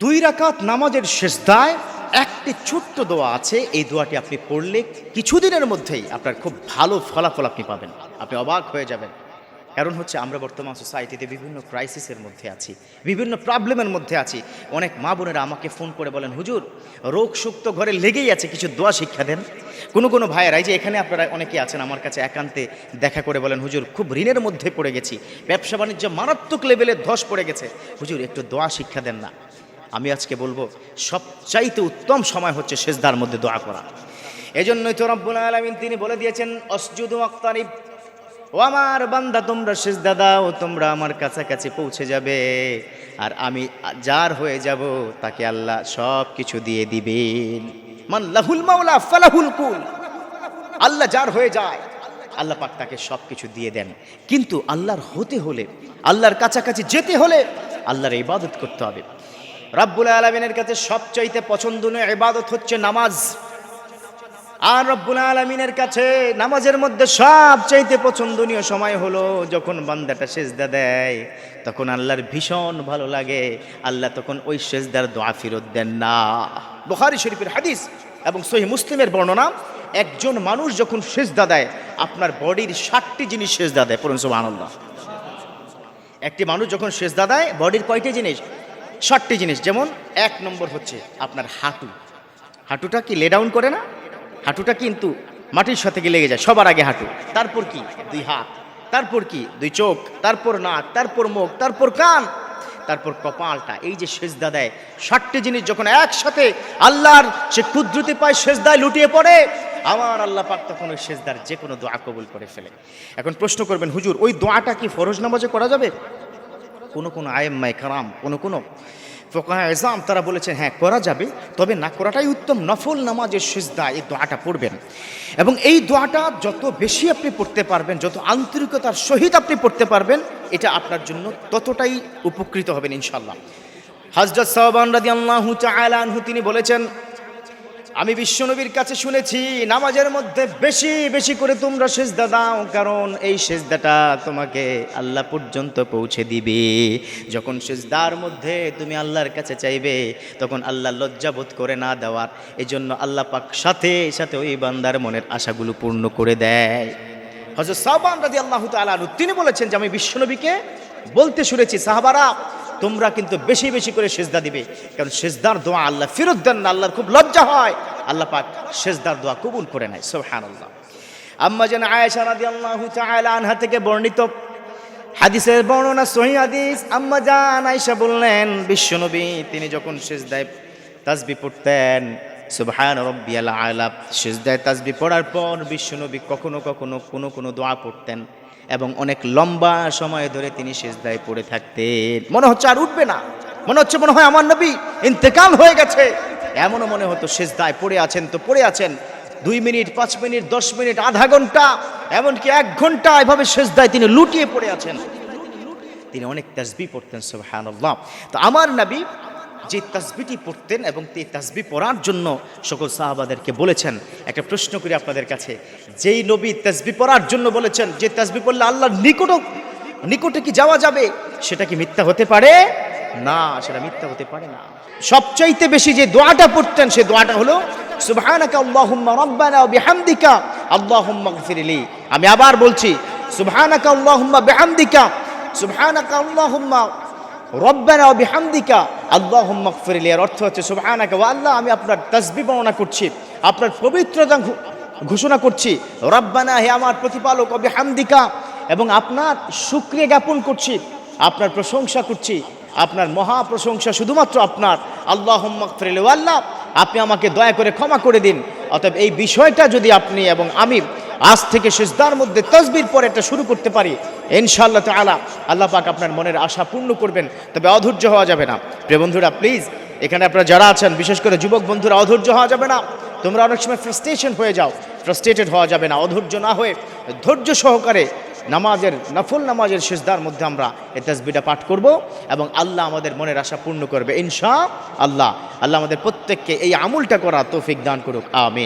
দুই রাকাত নামাজের শেষদায় একটি ছোট্ট দোয়া আছে। এই দোয়াটি আপনি পড়লে কিছুদিনের মধ্যেই আপনার খুব ভালো ফলাফল আপনি পাবেন। আপনি অবাক হয়ে যাবেন। কারণ হচ্ছে আমরা বর্তমান সোসাইটিতে বিভিন্ন ক্রাইসিসের মধ্যে আছি, বিভিন্ন প্রবলেমের মধ্যে আছি। অনেক মা বোনেরা আমাকে ফোন করে বলেন, হুজুর, রোগ সুক্ত ঘরে লেগেই আছে, কিছু দোয়া শিক্ষা দেন? কোনো কোনো ভাইয়েরাই যে এখানে আপনারা অনেকে আছেন, আমার কাছে একান্তে দেখা করে বলেন, হুজুর, খুব ঋণের মধ্যে পড়ে গেছি। ব্যবসা বাণিজ্য মারাত্মক লেভেলে ধস পড়ে গেছে। হুজুর, একটু দোয়া শিক্ষা দেন না। আমি আজকে বলব, সবচাইতে উত্তম সময় হচ্ছে সেজদার মধ্যে দোয়া করা। এজন্যই তো রব্বুল আলামিন তিনি বলে দিয়েছেন, অসজুদু আক্তারিব ও আমার বান্দা তোমরা সেজদা দাও, তোমরা আমার কাছাকাছি পৌঁছে যাবে, আর আমি যার হয়ে যাব তাকে আল্লাহ সব কিছু দিয়ে দিবেন। মান লাহুল মাওলা ফালাহুল কুল। আল্লাহ যার হয়ে যায়, আল্লাহ পাক তাকে সব কিছু দিয়ে দেন। কিন্তু আল্লাহর হতে হলে, আল্লাহর কাছাকাছি যেতে হলে আল্লাহর ইবাদত করতে হবে। রাব্বুল আলমিনের কাছে সবচাইতে পছন্দনীয় এবাদত হচ্ছে নামাজ। আর রব্বুল আলমিনের কাছে নামাজের মধ্যে সবচাইতে পছন্দনীয় সময় হলো যখন বান্দাটা সেজদা দেয়, তখন আল্লাহর ভীষণ ভালো লাগে। আল্লাহ তখন ওই সেজদার দোয়া ফিরত দেন না। বুখারী শরীফের হাদিস এবং সহি মুসলিমের বর্ণনা, একজন মানুষ যখন সেজদা দেয়, আপনার বডির ষাটটি জিনিস সেজদা দেয়, পড়ুন সুবহানাল্লাহ। একটি মানুষ যখন সেজদা দেয়, বডির কয়টি জিনিস? ষাটটি জিনিস, যেমন এক নম্বর হচ্ছে আপনার হাঁটু। হাঁটুটা কি লে ডাউন করে না? হাঁটুটা কিন্তু মাটির সাথে গিয়ে লেগে যায়? সবার আগে হাঁটু। তারপর কি? দুই হাত। তারপর কি? দুই চোখ। তারপর নাক। তারপর মুখ। তারপর কান। তারপর কপালটা। এই যে সেজদা দেয়, ষাটটি জিনিস যখন একসাথে আল্লাহর সে কুদরতি পায় সেজদায় লুটিয়ে পড়ে আমার আল্লাহ পাক তখন ওই সেজদার যে কোনো দোয়া কবুল করে ফেলে। এখন প্রশ্ন করবেন, হুজুর, ওই দোয়াটা কি ফরজ নামাজে করা যাবে? কোনো কোনো আয়েম আয়েম্মাই কারাম, কোনো কোনো ফোকাহ এজাম, তারা বলেছেন হ্যাঁ করা যাবে, তবে না, করাটাই উত্তম। নফল নামাজের সিজদা, এই দোয়াটা পড়বেন। এবং এই দোয়াটা যত বেশি আপনি পড়তে পারবেন, যত আন্তরিকতার সহিত আপনি পড়তে পারবেন, এটা আপনার জন্য ততটাই উপকৃত হবেন ইনশাল্লাহ হজরত সাহবান রাদি আল্লাহু আনহু, তিনি বলেছেন আমি বিশ্বনবীর কাছে শুনেছি, নামাজের মধ্যে বেশি বেশি করে তোমরা সেজদা দাও, কারণ এই সেজদাটা তোমাকে আল্লাহ পর্যন্ত পৌঁছে দিবে। যখন সেজদার মধ্যে তুমি আল্লাহর কাছে চাইবে, তখন আল্লাহ লজ্জাবোধ করে না দেওয়ার। এই জন্য আল্লাহ পাক সাথে সাথে ওই বান্দার মনের আশাগুলো পূর্ণ করে দেয়। হজরত সাহবান রাজি আল্লাহ তালু তিনি বলেছেন যে আমি বিশ্বনবীকে বলতে শুনেছি, সাহাবারা তোমরা কিন্তু বেশি বেশি করে সেজদা দিবে। কারণ সেজদার দোয়া আল্লাহ ফেরত দেন না, আল্লাহর খুব লজ্জা হয়। আল্লাহ পাক সেজদার দোয়া কবুল করে নেয় সোহান আল্লাহ আম্মা যেন আয়েশা রাদি আল্লাহ আনহা থেকে বর্ণিত হাদিসের বর্ণনা, সহি হাদিস। আম্মা জান আয়েশা বললেন, বিশ্বনবী তিনি যখন সেজদায় তাসবি পড়তেন, সুবহান রব্বিয়াল আলা, সেজদায় তাসবি পড়ার পর বিশ্বনবী কখনো কখনো কোনো কোনো দোয়া পড়তেন। এবং অনেক লম্বা সময় ধরে তিনি সেজদায় পড়ে থাকতেন। মনে হচ্ছে আর উঠবে না। মনে হচ্ছে মনে হয় আমার নবী ইন্তেকাল হয়ে গেছে। এমনও মনে হতো সেজদায় পড়ে আছেন তো পড়ে আছেন। দুই মিনিট, পাঁচ মিনিট, দশ মিনিট, আধা ঘণ্টা, এমনকি এক ঘণ্টা এভাবে সেজদায় তিনি লুটিয়ে পড়ে আছেন। তিনি অনেক তাসবি পড়তেন, সুবহানাল্লাহ। তো আমার নবী যে তাসবিটি পড়তেন এবং এই তাসবি পড়ার জন্য সকল সাহাবাদেরকে বলেছেন, একটা প্রশ্ন করি আপনাদের কাছে, যেই নবী তাসবি পড়ার জন্য বলেছেন, যে তাসবি পড়লে আল্লাহর নিকট নিকটে কি যাওয়া যাবে? সেটা কি মিথ্যা হতে পারে? না, সেটা মিথ্যা হতে পারে না। সবচাইতে বেশি যে দোয়াটা পড়তেন সেই দোয়াটা হলো আমি আবার বলছি, সুবহানাকা আল্লাহুম্মা বিহামদিকা, সুবহানাকা আল্লাহুম্মা রব্বানা বিহামদিকা আল্লাহুম্মা গফিরলি এর অর্থ হচ্ছে সুবহানাকা ওয়া আল্লাহ, আমি আপনার তাসবিহ বর্ণনা করছি, আপনার পবিত্রতা ঘোষণা করছি, রব্বানা হে আমার প্রতিপালক, ওয়া বিহামদিকা, এবং আপনার শুকরিয়া জ্ঞাপন করছি, আপনার প্রশংসা করছি, আপনার মহা প্রশংসা শুধুমাত্র আপনার আল্লাহ আল্লাহ, আপনি আমাকে দয়া করে ক্ষমা করে দিন, অতএব এই বিষয়টা যদি আপনি এবং আমি আজ থেকে সেজদার মধ্যে তসবির পরে এটা শুরু করতে পারি। ইনশাআল্লাহ তাআলা আল্লাহ পাক আপনার মনের আশা পূর্ণ করবেন, তবে অধৈর্য হওয়া যাবে না। প্রিয় বন্ধুরা প্লিজ এখানে আপনারা যারা আছেন, বিশেষ করে যুবক বন্ধুরা, অধৈর্য হওয়া যাবে না। তোমরা অনেক সময় ফ্রাস্ট্রেশন হয়ে যাও ফ্রাস্ট্রেটেড হওয়া যাবে না, অধৈর্য না হয়ে ধৈর্য সহকারে নামাজের, নফল নামাজের শেষদার মধ্যে আমরা এই তাসবিটা পাঠ করব এবং আল্লাহ আমাদের মনের আশা পূর্ণ করবে ইনশা আল্লাহ আল্লাহ আমাদের প্রত্যেককে এই আমলটা করা তৌফিক দান করুক, আমিন।